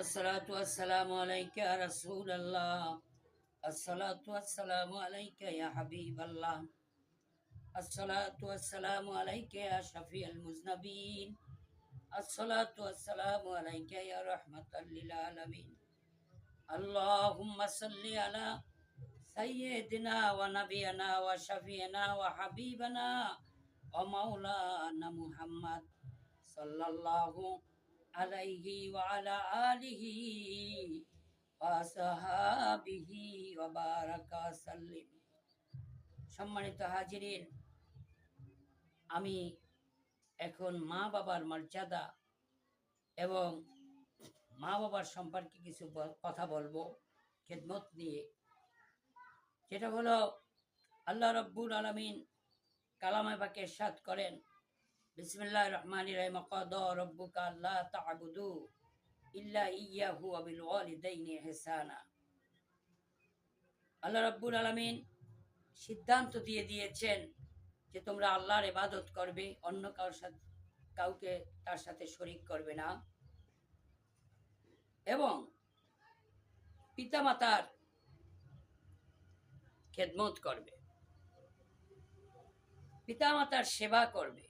الصلاة والسلام عليك يا رسول الله. الصلاة والسلام عليك يا حبيب الله. الصلاة والسلام عليك يا شفيع المذنبين. الصلاة والسلام عليك يا رحمة للعالمين. اللهم صل على سيدنا ونبينا وشفينا وحبيبنا ومولانا محمد صلى الله عليه আলাইহি ওয়ালা আলিহি ওয়াসাহাবিহি ওয়াবারাকা সাল্লিম। সম্মানিত হাজিরিন, আমি এখন মা বাবার মর্যাদা এবং মা বাবার সম্পর্কে কিছু কথা বলব, খেদমত নিয়ে। যেটা হলো, আল্লাহ রব্বুল আলমিন কালামে পাকে সাত করেন বিসমিল্লাহ রহমান রহিম। কদ রব্বুকা আল্লাহ তা'বুদু ইল্লা ইয়াহু ওয়া বিল ওয়ালিদাইনি ইহসানা। আল্লাহ রব্বুল আলমিন সিদ্ধান্ত দিয়ে দিয়েছেন যে তোমরা আল্লাহর ইবাদত করবে, অন্য কারোর সাথে, কাউকে তার সাথে শরিক করবে না। এবং পিতামাতার খেদমত করবে। পিতামাতার সেবা করবে।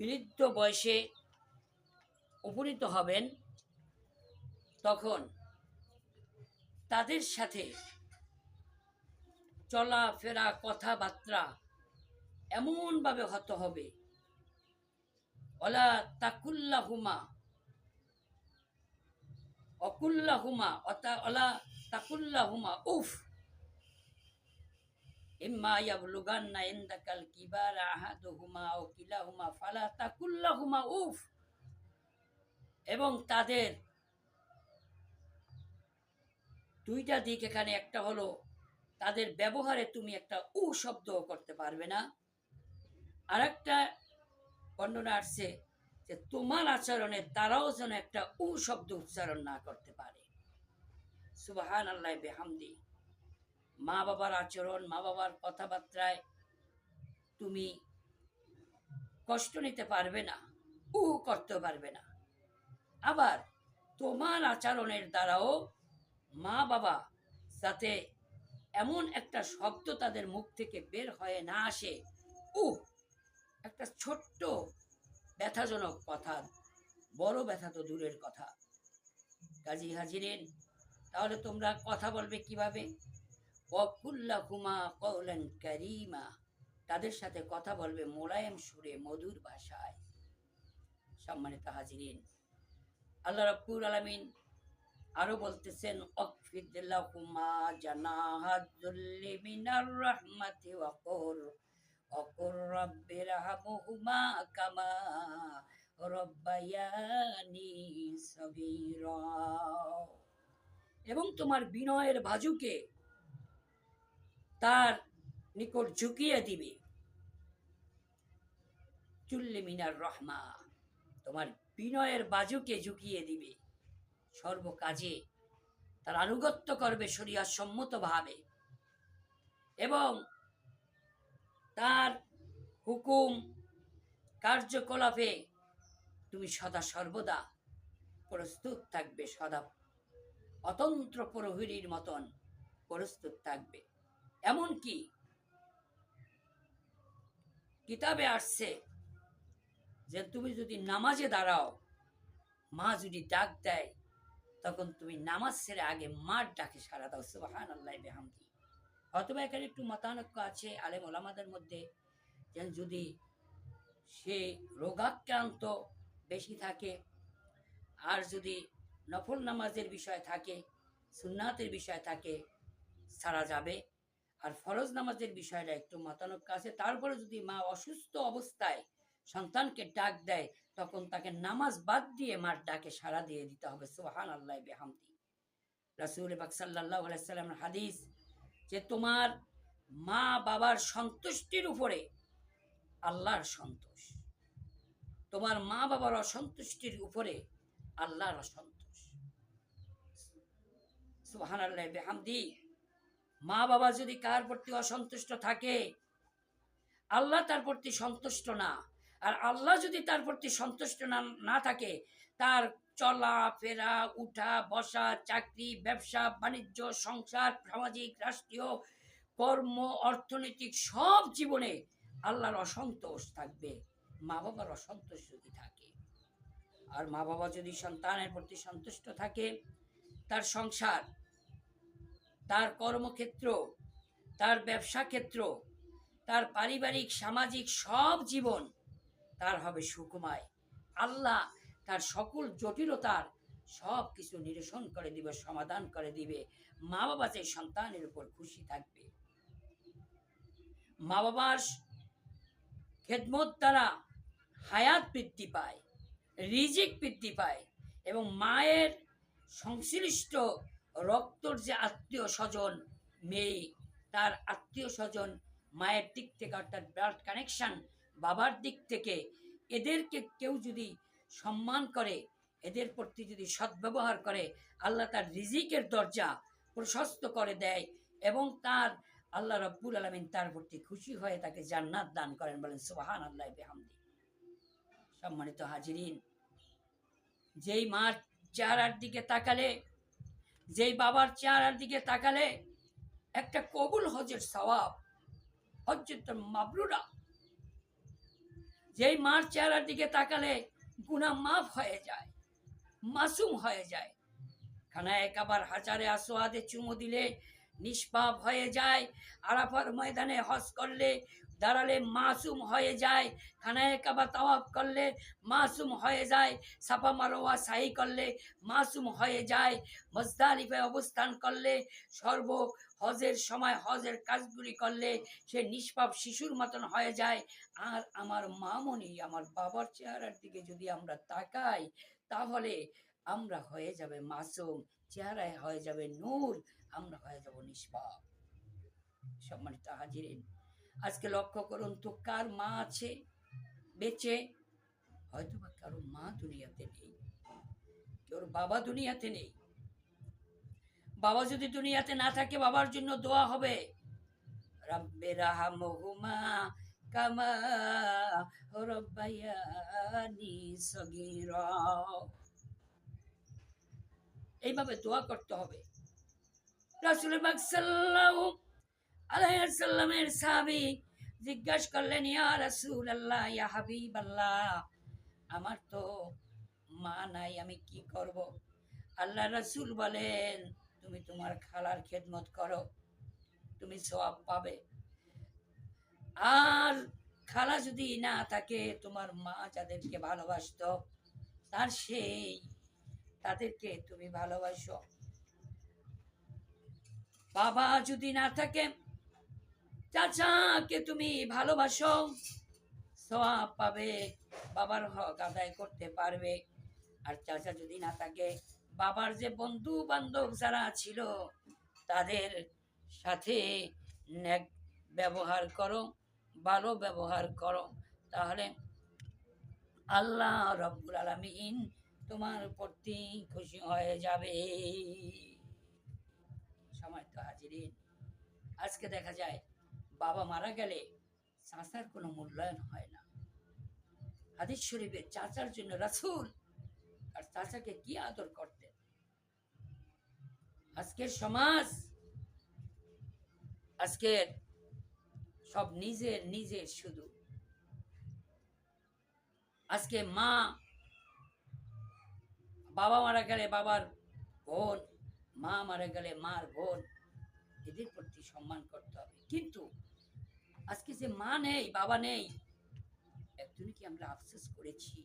বৃদ্ধ বয়সে উপনীত হবেন, তখন তাদের সাথে চলাফেরা, কথাবার্তা এমনভাবে হতে হবে, অলা তাকুল্লা তাকুল্লাহুমা অকুল্লাহুমা অতা অলা তাকুল্লাহুমা উফ! ইম্মা ইয়াবলুগান্না ইনদাকাল কিবারা এবং তাদের দুইটা দিক এখানে একটা হলো, তাদের ব্যবহারে তুমি একটা উ শব্দ করতে পারবে না। আর একটা বর্ণনা আসছে যে তোমার আচরণে তারাও যেন একটা উ শব্দ উচ্চারণ না করতে পারে। সুবাহান আল্লাহ বেহামদি। মা বাবার আচরণ, মা বাবার কথাবার্তায় তুমি কষ্ট নিতে পারবে না উ করতে পারবে না। আবার তোমার আচরণের দ্বারাও মা বাবা যাতে এমন একটা শব্দ তাদের মুখ থেকে বের হয়ে না আসে উ একটা ছোট্ট ব্যথাজনক কথা, বড় ব্যথা তো দূরের কথা। কাজী হাজিরেন তাহলে তোমরা কথা বলবে কীভাবে? অকুল্লাহুমা কৌলান কারিমা। তাদের সাথে কথা বলবে মোলায়েম সুরে মধুর ভাষায়। সম্মানিত হাজিরিন, আল্লাহ রব্বুল আলমিন আরও বলতেছেন অকফিদুল্লাহুমা জানাহাদুল্লি মিনার রাহমাতি ওয়াকুর অকুর রব্বির হামহুমা কামা রব্বায়ানি সগীরা। এবং তোমার বিনয়ের বাজুকে তার নিকট ঝুঁকিয়ে দিবে। চুল্লি মিনার রহমা, তোমার বিনয়ের বাজুকে ঝুঁকিয়ে দিবে। সর্বকাজে তার আনুগত্য করবে সম্মতভাবে এবং তার হুকুম কার্যকলাপে তুমি সদা সর্বদা প্রস্তুত থাকবে, সদা অতন্ত্র প্রহরীর মতন প্রস্তুত থাকবে। এমনকি কিতাবে আসছে যে তুমি যদি নামাজে দাঁড়াও, মা যদি ডাক দেয়, তখন তুমি নামাজ ছেড়ে আগে মার ডাকে সারা দাও। সুবাহান আল্লাহ বেহামদি। অথবা এখানে একটু মতানক্য আছে, আলেম ওলামাদের মধ্যে যেন যদি সে রোগাক্রান্ত বেশি থাকে আর যদি নফল নামাজের বিষয় থাকে, সুন্নাতের বিষয় থাকে, সারা যাবে। আর ফরজ নামাজের বিষয়টা একটু মতানক্য আছে। তারপরে যদি মা অসুস্থ অবস্থায় সন্তানকে ডাক দেয়, তখন তাকে নামাজ বাদ দিয়ে মার ডাকে সাড়া দিয়ে দিতে হবে। সোহান আল্লাহ বেহামদি। রাসুল বাক সাল্লাহ সাল্লামের হাদিস যে তোমার মা বাবার সন্তুষ্টির উপরে আল্লাহর সন্তোষ। তোমার মা বাবার অসন্তুষ্টির উপরে আল্লাহর অসন্তোষ। সুহান আল্লাহ বেহামদি। মা বাবা যদি কার প্রতি অসন্তুষ্ট থাকে, আল্লাহ তার প্রতি সন্তুষ্ট না। আর আল্লাহ যদি তার প্রতি সন্তুষ্ট না না থাকে, তার চলা, ফেরা, উঠা, বসা, চাকরি, ব্যবসা, বাণিজ্য, সংসার, সামাজিক, রাষ্ট্রীয়, কর্ম, অর্থনৈতিক সব জীবনে আল্লাহর অসন্তোষ থাকবে। মা বাবার অসন্তোষ যদি থাকে, আর মা বাবা যদি সন্তানের প্রতি সন্তুষ্ট থাকে, তার সংসার তার কর্মক্ষেত্র, তার ব্যবসা ক্ষেত্র, তার পারিবারিক, সামাজিক সব জীবন তার হবে সুকুমায়। আল্লাহ তার সকল জটিলতার সব কিছু নিরসন করে দিবে, সমাধান করে দিবে। মা বাবা সেই সন্তানের উপর খুশি থাকবে। মা বাবার খেদমত দ্বারা হায়াত বৃদ্ধি পায়, রিজিক বৃদ্ধি পায় এবং মায়ের সংশ্লিষ্ট রক্তর যে আত্মীয় স্বজন মেয়ে, তার আত্মীয় স্বজন মায়ের দিক থেকে অর্থাৎ ব্লাড কানেকশন বাবার দিক থেকে, এদেরকে কেউ যদি সম্মান করে, এদের প্রতি যদি সদ্ব্যবহার করে, আল্লাহ তার রিজিকের দরজা প্রশস্ত করে দেয় এবং তার, আল্লাহ রব্বুল আলমিন তার প্রতি খুশি হয়ে তাকে জান্নাত দান করেন বলেন সুবাহান আল্লাহ বেহামদি। সম্মানিত হাজিরিন, যেই মার চেহারার দিকে তাকালে যেই বাবার চেহারার দিকে তাকালে একটা কবুল হজের সওয়াব হজ্জত মাবরুরা। যেই মার চেহারার দিকে তাকালে গুনাহ মাফ হয়ে যায়, মাসুম হয়ে যায়। খানায় আবার হাজারে আসোয়াদে চুমো দিলে নিষ্পাপ হয়ে যায়, আরাফার ময়দানে হজ করলে দাঁড়ালে মাসুম হয়ে যায়। খানায় কাবা তাওয়াফ করলে মাসুম হয়ে যায়। সাফা মারোয়া সাহি করলে মাসুম হয়ে যায়। মজদালিফে অবস্থান করলে সর্ব হজের সময় হজের কাজগুলি করলে সে নিষ্পাপ শিশুর মতন হয়ে যায়। আর আমার মামনি আমার বাবার চেহারার দিকে যদি আমরা তাকাই, তাহলে আমরা হয়ে যাবে মাসুম। চেহারায় হয়ে যাবে নূর। আমরা হয়ে যাব নিষ্পাপ। সম্মানিত হাজিরিন আজকে লক্ষ্য করুন, তো কার মা আছে? বেঁচে? হয়তো বা কারও মা দুনিয়াতে নেই। কেউ বাবা দুনিয়াতে নেই। বাবা যদি দুনিয়াতে না থাকে, বাবার জন্য দোয়া হবে। কামা এইভাবে দোয়া করতে হবে। রাসুল বাক আলাইহি সাল্লামের সাহাবী জিজ্ঞাসা করলেন, ইয়া রাসূল আল্লাহ ইয়া হাবিব আল্লাহ আমার তো মা নাই, আমি কি করব? আল্লাহ রাসূল বলেন, তুমি তোমার খালার খেদমত করো, তুমি সওয়াব পাবে। আর খালা যদি না থাকে, তোমার মা যাদেরকে ভালোবাসতো, তার সেই, তাদেরকে তুমি ভালোবাসো। বাবা যদি না থাকে চাচাকে তুমি ভালোবাসো? সওয়াব পাবে, বাবার হক আদায় করতে পারবে। আর চাচা যদি না থাকে, বাবার যে বন্ধু বান্ধব যারা ছিল, তাদের সাথে ন্যাক ব্যবহার করো, ভালো ব্যবহার করো। তাহলে আল্লাহ রব্বুল আলমিন তোমার প্রতি খুশি হয়ে যাবে। সময় তো হাজিরিন। আজকে দেখা যায় বাবা মারা গেলে চাচার কোনো মূল্যায়ন হয় না। হাদিস শরীফের চাচার জন্য রাসূল আর চাচাকে কি আদর করতেন? আজকের সমাজ, আজকের সব নিজের নিজের শুধু। আজকে মা বাবা মারা গেলে বাবার বোন, মা মারা গেলে মার বোন, এদের প্রতি সম্মান করতে হবে। কিন্তু যে মা নেই, বাবা নেই। একদিনই কি আমরা আফসোস করেছি?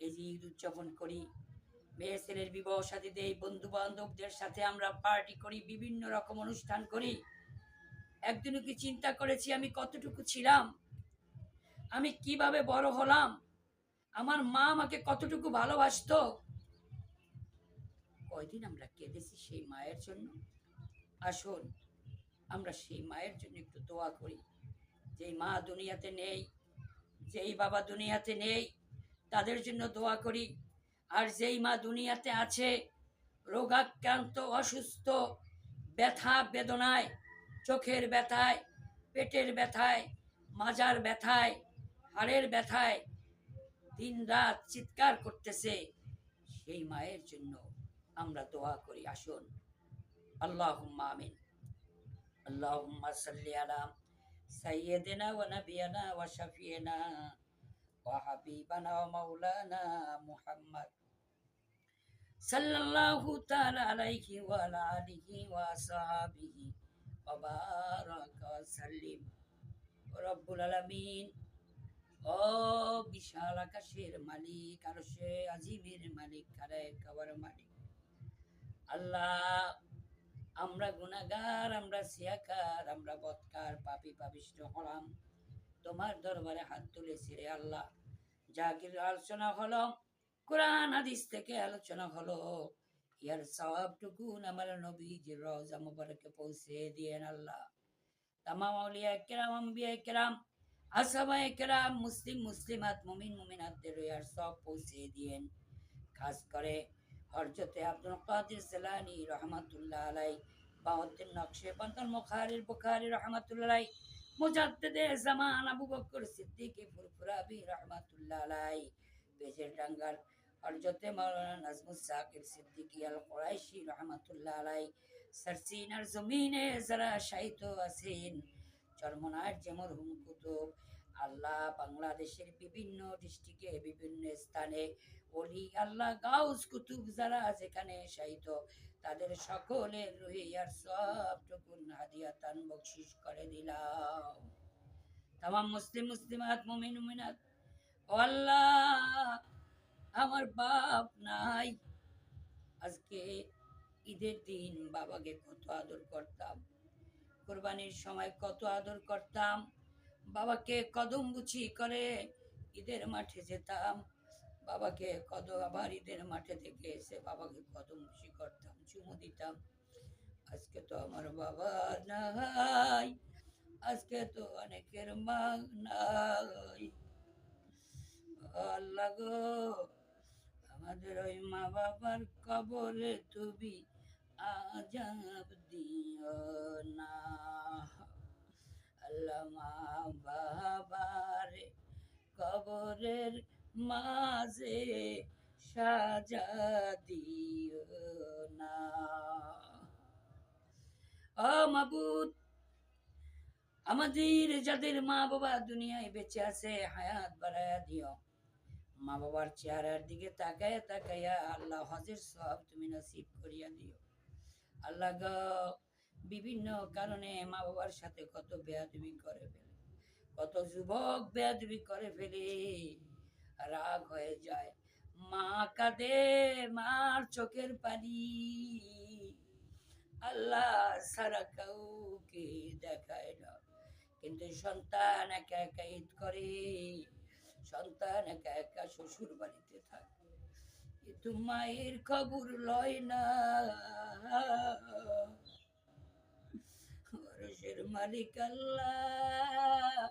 এই যে ঈদ উদযাপন করি, মেয়ে ছেলের বিবাহ সাথী দেই বন্ধু বান্ধবদের সাথে আমরা পার্টি করি, বিভিন্ন রকম অনুষ্ঠান করি। একদিনও কি চিন্তা করেছি, আমি কতটুকু ছিলাম? আমি কীভাবে বড় হলাম? আমার মা আমাকে কতটুকু ভালোবাসতো? কয়দিন আমরা কেঁদেছি সেই মায়ের জন্য? আসুন, আমরা সেই মায়ের জন্য একটু দোয়া করি। যেই মা দুনিয়াতে নেই, যেই বাবা দুনিয়াতে নেই, তাদের জন্য দোয়া করি। আর যেই মা দুনিয়াতে আছে, রোগাক্রান্ত, অসুস্থ, ব্যথা, বেদনায়, চোখের ব্যথায়, পেটের ব্যথায়, মাজার ব্যথায়, হাড়ের ব্যথায় দিন রাত চিৎকার করতেছে, সেই মায়ের জন্য আমরা দোয়া করি। আসুন। আল্লাহ আমিন। আল্লাহ সাল্লি আলাম سيدنا ونبينا وشفينا وحبيبنا ومولانا محمد صلى الله تعالى عليه وعلى آله وصحبه وبارك وسلم رب العالمين ও বিশাল আকাশের মালিক আর সে আজিমের মালিক কারে খাবার মালিক আল্লাহ আমরা গুনাগার আমরা সিয়াকার, আমরা বৎকার, পাপি পাপিষ্ট হলাম। তোমার দরবারে হাত তুলেছি রে আল্লাহ। যা কিছু আলোচনা হলো, কোরআন, হাদিস থেকে আলোচনা হলো। ইয়ার সওয়াবটুকুন আমার নবীজি রওজা মুবারকে পৌঁছে দিয়েন আল্লাহ। তামাম আউলিয়া কেরাম, আম্বিয়া কেরাম আসামায়ে কেরাম, মুসলিম, মুসলিমাত, মুমিন, মুমিনাতদের ইয়ার সব পৌঁছে দিয়েন। খাস করে হরজতে আব্দুল কাদির সেলানি রহমাতুল্লাহ আলাই বাউদ্দিন নকশে বন্দর মুখারির বুখারি রহমাতুল্লাহ আলাই মুজাদ্দেদে জামান আবু বকর সিদ্দিকী ফুরফুরাবি রহমাতুল্লাহ আলাই বেজের ডাঙ্গার হরজতে মাওলানা নাজমুস সাকিব সিদ্দিকী আল কোরাইশি রহমাতুল্লাহ আলাই সারসিনার জমিনে যারা শাহিত আছেন, চরমনার যেমন হুম কুতুব আল্লাহ বাংলাদেশের বিভিন্ন ডিস্ট্রিক্টে বিভিন্ন স্থানে অলি আল্লাহ, গাউস কুতুব যারা যেখানে শাহিত তাদের সকলের রুহিয়ার সবটুকুন হাদিয়াতান বকশিস করে দিলাম। তামাম মুসলিম, মুসলিমাত, মুমিন, মুমিনাত, ও আল্লাহ, আমার বাপ নাই। আজকে ঈদের দিন বাবাকে কত আদর করতাম। কোরবানির সময় কত আদর করতাম। বাবাকে কদম গুছি করে ঈদের মাঠে যেতাম। বাবাকে কত আবার ঈদের মাঠে থেকে এসে বাবাকে কদম গুছি করতাম, চুমু দিতাম। আজকে তো আমার বাবা নাই, আজকে তো অনেকের মা নাই। আল্লাহ গো, আমাদের ওই মা বাবার কবরে তুমি আজাব দিও না। আল্লাহ মা বাবার কবরের মাঝে সাজা দিও না। আমাদের যাদের মা বাবা দুনিয়ায় বেঁচে আছে, হায়াত বাড়ায়া দিও। মা বাবার চেহারার দিকে তাকায়া তাকায়া আল্লাহ হজের সব তুমি নসিব করিয়া দিও। আল্লাহ গো বিভিন্ন কারণে মা বাবার সাথে কত বেয়াদবি করে ফেলে, কত যুবক বেয়াদবি করে ফেলে। রাগ হয়ে যায়, মা কাঁদে, মার চোখের পানি। আল্লাহ সারা কাউকে দেখায় না, কিন্তু সন্তান একা একা ঈদ করে, সন্তান একা একা শ্বশুর বাড়িতে থাকে। কিন্তু মায়ের খবর লয় না। অরসের মালিক আল্লাহ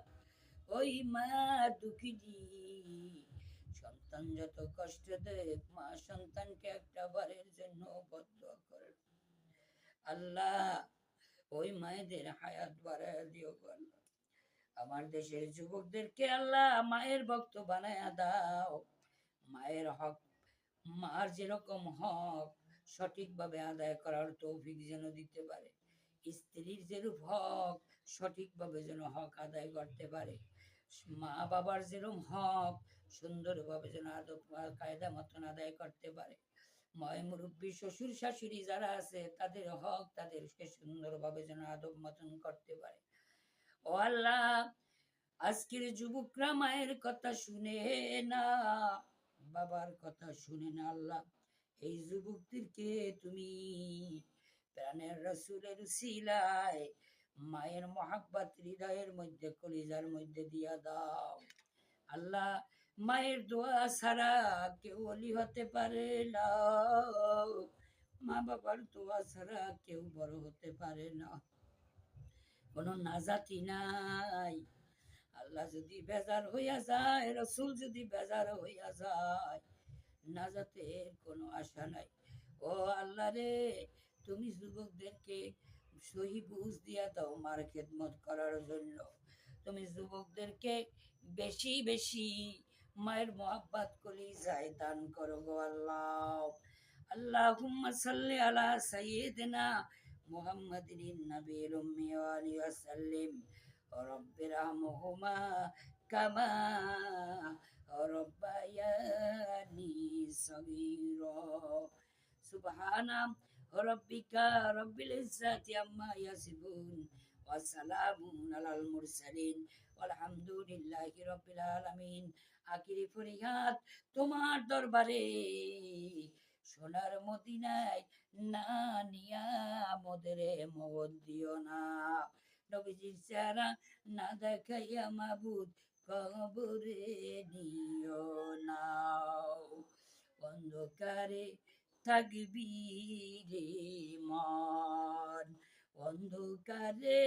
ওই মা দুঃখিনী। সন্তান যত কষ্ট দেয় মা সন্তানকে একটা বারের জন্য বদ্ধ করে। আল্লাহ, ওই মায়েদের হায়াত বাড়ায় দিও আল্লাহ। আমার দেশের যুবকদেরকে আল্লাহ মায়ের ভক্ত বানায়া দাও। মায়ের হক, মার যেরকম হক, সঠিকভাবে আদায় করার তৌফিক যেন দিতে পারে। স্ত্রীর যেরূপ হক, সঠিকভাবে যেন হক আদায় করতে পারে। মা বাবার যেরম হক, সুন্দরভাবে যেন আদব, কায়দা মতন আদায় করতে পারে। ময় মুরব্বী, শ্বশুর, শাশুড়ি যারা আছে, তাদের হক তাদেরকে সুন্দরভাবে যেন আদব মতন করতে পারে। ও আল্লাহ, আজকের যুবকরা মায়ের কথা শুনে না, বাবার কথা শুনে না আল্লাহ। এই যুবকদেরকে তুমি প্রাণের রসুলের শিলায় মায়ের মহাব্বাত হৃদয়ের মধ্যে, কলিজার মধ্যে দিয়া দাও। আল্লাহ, মায়ের দোয়া ছাড়া কেউ অলি হতে পারে না। মা বাবার দোয়া ছাড়া কেউ বড় হতে পারে না। কোনো নাজাতি নাই। আল্লাহ যদি বেজার হইয়া যায়, রসুল যদি বেজার হইয়া যায়, নাজাতের কোনো আশা নাই। ও আল্লাহ রে তুমি যুবকদেরকে সহি বুঝ দিয়া দাও মার খেদমত করার জন্য। তুমি যুবকদেরকে বেশি বেশি মায়ের মোহাব্বাত করি যায় দান করো গো আল্লাহ। আল্লাহুম্মা সাল্লি আলা সাইয়্যিদিনা মুহাম্মাদিন নবীর উম্মি ওয়া আলিহি ওয়াসাল্লিম রব্বির আহমহুমা কামা রব্বায়ানি সগীরা। সুবহানাহু ربك رب العزة عما يصفون وسلام على المرسلين والحمد لله رب العالمين আখিরি ফরিয়াদ তোমার দরবারে সোনার মদিনায় না নিয়া মোদের মত দিও না নবীজির চেহারা না দেখাইয়া মাবুদ কবরে নিও না অন্ধকারে থাকবি রে মন। অন্ধকারে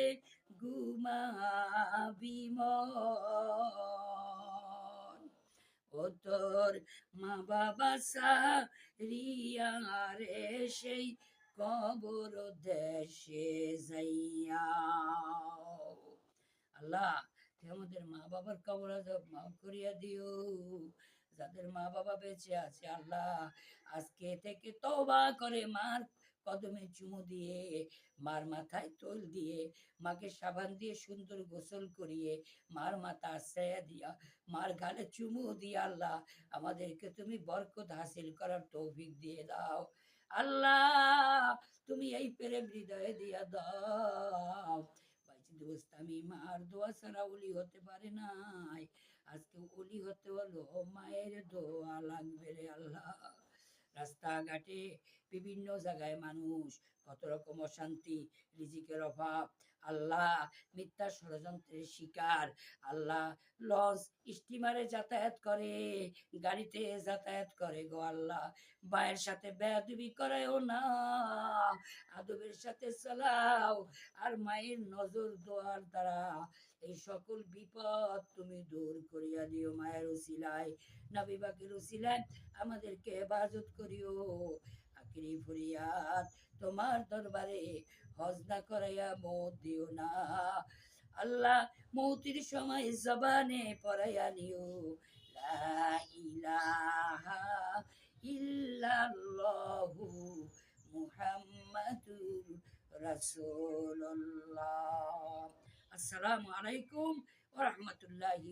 ঘুমাবি মন। ও তোর মা বাবা সারিয়া রে, সেই কবর দেশে যাইয়া। আল্লাহ আমাদের মা বাবার কবর মাফ করিয়া দিও। যাদের মা বাবা বেঁচে আছে, আল্লাহ আজকে থেকে তওবা করে মার কদমে চুমু দিয়ে, মার মাথায় তোল দিয়ে, মাকে সাবান দিয়ে সুন্দর গোসল করিয়ে, মার মাথা আশ্রয়া দিয়া, মার গালে চুমু দিয়ে, আল্লাহ আমাদেরকে তুমি বরকত হাসিল করার তৌফিক দিয়ে দাও। আল্লাহ তুমি এই প্রেম হৃদয়ে দিয়া দাও। দোস্ত আমি মার দোয়া ছাড়া ওলি হতে পারে নাই। আজকে ওলি হতে হলো মায়ের দোয়া লাগবে রে আল্লাহ। রাস্তাঘাটে বিভিন্ন জায়গায় মানুষ কত রকম অশান্তি, রিজিকের অভাব, আল্লাহ মিথ্যা ষড়যন্ত্রের শিকার, আল্লাহ লঞ্চ স্টিমারে যাতায়াত করে, গাড়িতে যাতায়াত করে গো আল্লাহ বায়ের সাথে বেয়াদবি করায়ও না, আদবের সাথে চালাও, আর মায়ের নজর দোয়ার দ্বারা এই সকল বিপদ তুমি দূর করিয়া দিও মায়ের উসিলায়, নবী বাকের উসিলায়, আমাদেরকে হেফাজত করিও। আখিরি ফরিয়াদ তোমার দরবারে হজ না করাইয়া মত দিও না। আল্লাহ মৌতির সময় জবানে পড়াইয়া নিও। ইলাহা ইল্লাল্লাহু মুহাম্মাদুর রাসূলুল্লাহ। আসসালামু আলাইকুম ওয়া রাহমাতুল্লাহি